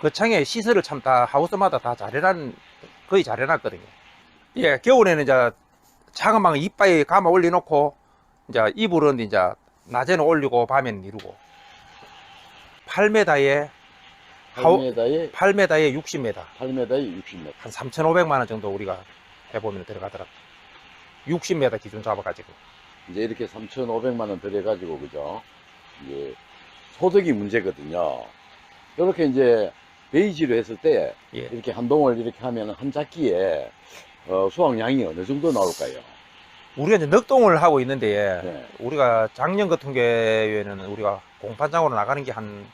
거창에 시설을 참 다 하우스마다 다 잘해놨 거의 잘해놨거든요. 예, 겨울에는 이제 작은 방 이빨에 감아 올려놓고 이제 이불은 이제 낮에는 올리고 밤에는 이루고 8m에 하우 8m에 8m에 60m 8m에 60m. 한 3,500만 원 정도 우리가 해보면 들어가더라고. 60m 기준 잡아가지고. 이제 이렇게 3,500만 원 들여가지고 그죠? 이제 소득이 문제거든요. 이렇게 이제 베이지로 했을 때 예. 이렇게 한 동을 이렇게 하면 한 작기에 어, 수확량이 어느 정도 나올까요? 우리가 이제 넉동을 하고 있는데 네. 우리가 작년 같은 경우에는 우리가 공판장으로 나가는 게 한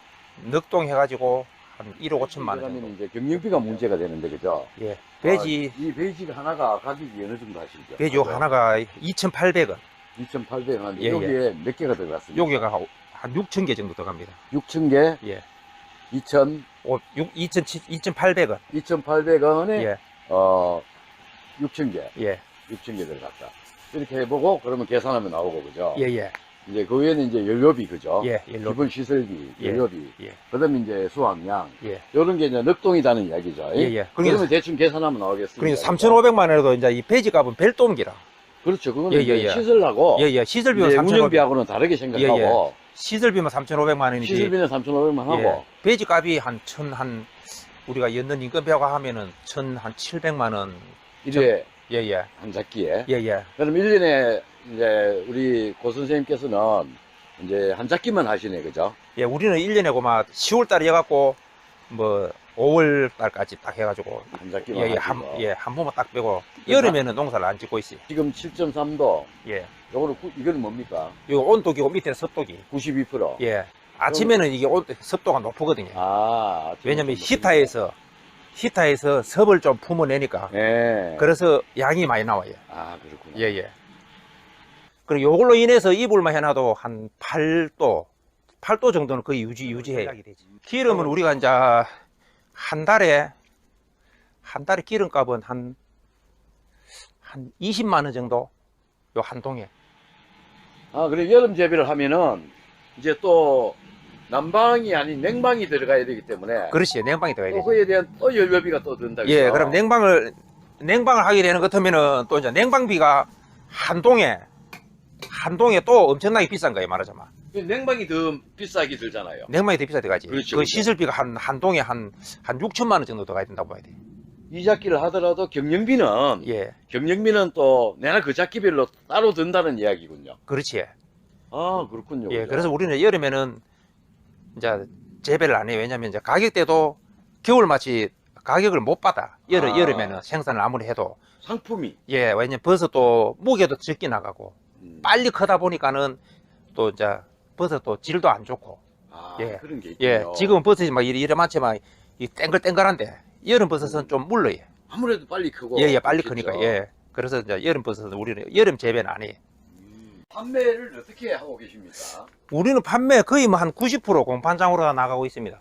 넉동 해가지고 한 1억 5천만 원 정도. 이제 경영비가 문제가 되는데 그죠? 예. 배지 아, 이 베이지 하나가 가격이 어느 정도 하시죠? 요 하나가 2,800원. 2,800원 하는데 예, 여기에 몇 개가 들어갔습니까? 여기가 한 6천 개 정도 들어갑니다. 6,000개, 예. 2,000, 오, 6, 2,800원. 2,800원에 예. 어 6,000개, 예. 6,000개 들어갔다. 이렇게 해보고 그러면 계산하면 나오고 그죠? 예, 예. 이제 그 외에는 이제 연료비 그죠? 예. 일로. 기본 시설비, 예. 연료비, 예. 그다음에 이제 수확량, 예. 이런 게 이제 넉동이라는 이야기죠. 예, 예. 그러면 그러니까, 대충 계산하면 나오겠습니다. 그러니까 3,500만 원에도 이제 이 배지 값은 별도 옮기라. 그렇죠. 그거는 예, 예, 이제 예. 시설하고 예, 예. 이제 3,500원. 운영비하고는 다르게 생각하고 시설비만 3,500만 원이지. 시설비는 3,500만 하고 예. 배지 값이 한 천, 한, 우리가 연는 인건비하고 하면은 천, 한 700만 원. 이래 예, 예. 한 작기에 예, 예. 그럼 1년에 이제 우리 고 선생님께서는 이제 한 작기만 하시네 그죠? 예, 우리는 1년에 고막 10월 달에 해갖고, 뭐, 5월 달까지 딱 해가지고, 예, 예, 하시고 한, 예, 한 번만 딱 빼고, 여름에는 농사를 안 짓고 있어요. 지금 7.3도 예. 요거는 구- 이거는 뭡니까? 요 온도기고 밑에 습도기. 92%. 예. 아침에는 이게 온, 습도가 높거든요. 아, 왜냐면 히타에서, 히타에서 섭을 좀 품어내니까. 네. 그래서 양이 많이 나와요. 아, 그렇구나. 예, 예. 그리고 요걸로 인해서 이불만 해놔도 한 8도, 8도 정도는 거의 유지, 유지해요. 기름은 우리가 이제 한 달에, 한 달에 기름값은 한, 한 20만원 정도? 요 한 동에. 아, 그래 여름 재배를 하면은 이제 또 난방이 아닌 냉방이 들어가야 되기 때문에 그렇지, 냉방이 들어가야 또 되지. 그에 대한 또 연료비가 또 든다. 예, 그죠? 그럼 냉방을, 냉방을 하게 되는 것 같으면은 또 이제 냉방비가 한 동에, 한 동에 또 엄청나게 비싼 거예요, 말하자면. 그 냉방이 더 비싸게 들잖아요. 냉방이 더 비싸 들어가지. 그렇죠, 그 그렇죠. 시설비가 한, 한 동에 한, 한 6천만 원 정도 들어가야 된다고 봐야 돼. 이 작기를 하더라도 경영비는 예, 경영비는 또 내가 그 작기별로 따로 든다는 이야기군요. 그렇지. 아, 그렇군요. 예, 그죠? 그래서 우리는 여름에는 이제 재배를 안 해요. 왜냐면 이제 가격대도 겨울마치 가격을 못 받아. 여름, 아. 여름에는 생산을 아무리 해도. 상품이 예, 왜냐면 버섯도 무게도 적게 나가고 음. 빨리 크다 보니까는 또 이제 버섯도 질도 안 좋고. 아, 예. 그런 게 있군요. 예, 지금은 버섯이 막 이래, 이래 많지 막이 땡글땡글한데 여름 버섯은 좀 물러요. 아무래도 빨리 크고 예, 예, 빨리 그렇겠죠. 크니까. 예. 그래서 이제 여름 버섯은 우리는 여름 재배는 안 해요. 음. 판매를 어떻게 하고 계십니까? 우리는 판매 거의 뭐 한 90% 공판장으로 다 나가고 있습니다.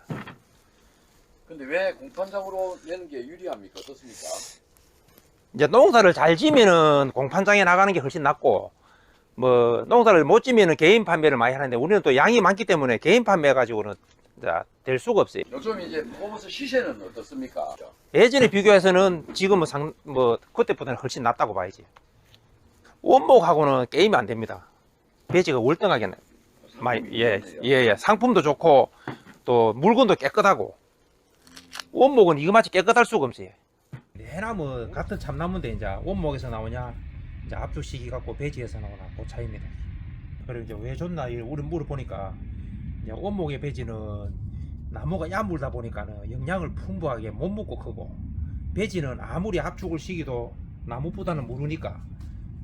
근데 왜 공판장으로 내는 게 유리합니까? 어떻습니까? 이제 농사를 잘 지면은 공판장에 나가는 게 훨씬 낫고 뭐 농사를 못 지면은 개인 판매를 많이 하는데 우리는 또 양이 많기 때문에 개인 판매 가지고는 될 수가 없어요. 요즘 이제 포버스 시세는 어떻습니까? 예전에 비교해서는 지금은 상, 뭐 그때보다는 훨씬 낫다고 봐야지. 원목하고는 게임이 안 됩니다. 배지가 월등하게 나- 많이 예, 예, 예. 상품도 좋고 또 물건도 깨끗하고 원목은 이거마치 깨끗할 수가 없어요. 해나무 같은 참나무인데 이제 원목에서 나오냐 이제 압축시키 갖고 배지에서 나오나 그 차이입니다. 그리고 이제 왜 좋나 이 우리 물어보니까 이제 원목의 배지는 나무가 야물다 보니까는 영양을 풍부하게 못 먹고 크고 배지는 아무리 압축을 시키도 나무보다는 무르니까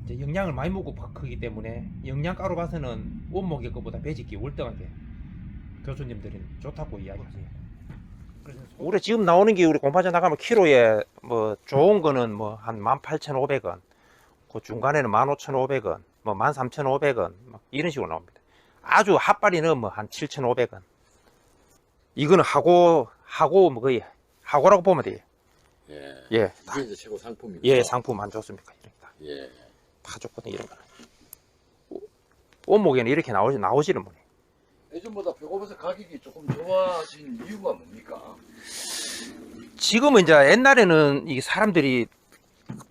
이제 영양을 많이 먹고 크기 때문에 영양가로 봐서는 원목의 것보다 배지기 월등하게 교수님들은 좋다고 이야기하세요. 우리 지금 나오는 게 우리 공판장 나가면 키로에 뭐 좋은 거는 뭐 한 18,500원, 그 중간에는 15,500원, 뭐 13,500원 막 이런 식으로 나옵니다. 아주 핫바리는 뭐 한 7,500원. 이거는 하고 하고 뭐 거의 하고라고 보면 돼요. 예. 예, 이게 이제 최고 상품이고. 예 상품 안 좋습니까? 이러니까 예. 다 좋거든 이런 거는. 원목에는 이렇게 나오지 나오지는 못해. 예전보다 표고버섯 가격이 조금 좋아진 이유가 뭡니까? 지금은 이제 옛날에는 이 사람들이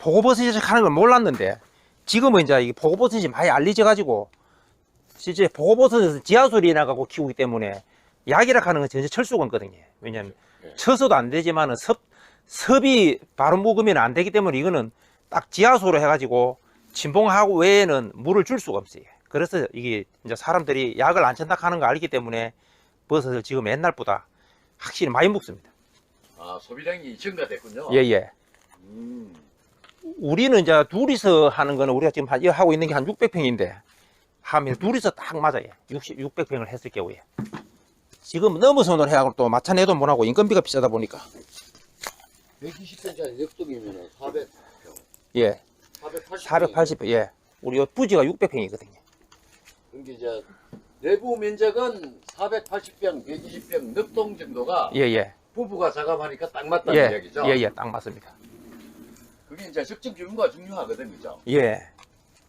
보고버섯이 하는 걸 몰랐는데 지금은 이제 이 보고버섯이 많이 알려져 가지고 실제 보고버섯은 지하수리 나가고 키우기 때문에 약이라 하는 건 전혀 철수가 없거든요. 왜냐하면 네. 쳐서도 안 되지만은 섭, 섭이 바로 묵으면 안 되기 때문에 이거는 딱 지하수로 해가지고 진봉하고 외에는 물을 줄 수가 없어요. 그래서 이게 이제 사람들이 약을 안 친다 하는 거 알기 때문에 버섯을 지금 옛날보다 확실히 많이 먹습니다. 아 소비량이 증가됐군요. 예, 예. 음. 우리는 이제 둘이서 하는 거는 우리가 지금 한- 하고 있는 게 한 600평인데 하면 둘이서 딱 맞아요. 60, 600평을 했을 경우에. 지금 손을 해하고 또 마찬해도 못하고 인건비가 비싸다 보니까 120평짜리 엽떡이면 400평, 예, 480평. 480평 예. 우리 요 부지가 600평이거든요. 그러니까 이제 내부 면적은 480평, 120평 늑동 정도가 예, 예. 부부가 작업하니까 딱 맞다는 예, 이야기죠. 예, 예, 딱 맞습니다. 그게 이제 적정 규모가 중요하거든, 그죠? 예,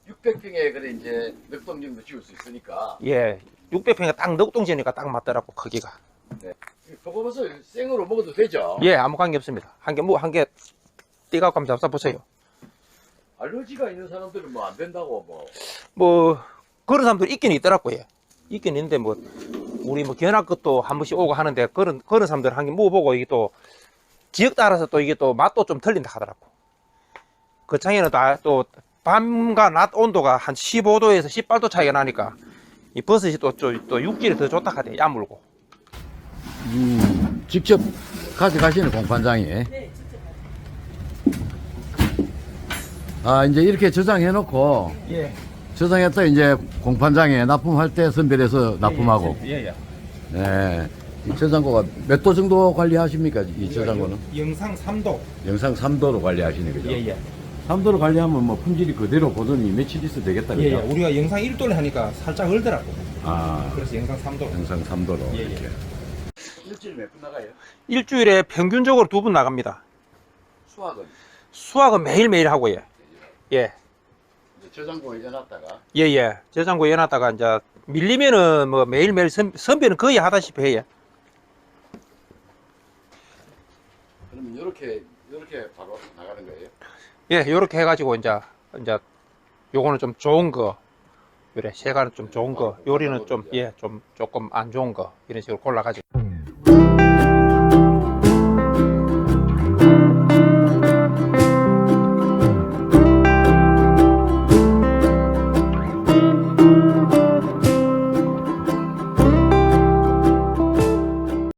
600평에 그래 이제 늑동 정도 지을 수 있으니까 예. 600평이 딱 넉동지니까 딱 맞더라고 크기가. 표고버섯 생으로 먹어도 되죠? 예, 아무 관계 없습니다. 한 개, 뭐, 한 개, 띠갖고 한번 잡숴보세요. 알러지가 있는 사람들은 뭐 안 된다고 뭐 뭐 그런 사람들이 있긴 있더라고요. 있긴 있는데 뭐 우리 뭐 견학 것도 한 번씩 오고 하는데 그런 그런 사람들 한 개 먹어보고 이게 또 지역 따라서 또 이게 또 맛도 좀 틀린다 하더라고. 그 창에는 또 밤과 낮 온도가 한 15도에서 18도 차이가 나니까 이 버섯이 또, 또, 또 육질이 더 좋다 하대 야물고. 음, 직접 가져가시는 공판장이 아 이제 이렇게 저장해 놓고 예. 저장했다 이제 공판장에 납품할 때 선별해서 납품하고 예, 예. 네. 이 저장고가 몇 도 정도 관리하십니까 이 저장고는 영상 3도. 영상 3도로 관리하시는 거죠 예. 3도로 관리하면 뭐 품질이 그대로 보더니 며칠 있어 되겠다 예, 예. 그죠 우리가 영상 1도를 하니까 살짝 얼더라고. 아 그래서 영상 3도. 영상 3도로 예, 예. 이렇게 일주일에 몇분 나가요? 일주일에 평균적으로 두 분 나갑니다. 수학은 수학은 매일매일 하고요. 예. 이제 저장고에 해놨다가 예, 예. 저장고에 해놨다가 이제 밀리면은 뭐 매일매일 선, 선배는 거의 하다시피 해요. 그러면 이렇게 이렇게 바로 나가는 거예요? 예, 요렇게 해가지고 이제, 이제 요거는 좀 좋은 거. 요래, 세가는 좀 좋은 거. 요리는 좀, 예, 좀 조금 안 좋은 거. 이런 식으로 골라가지고.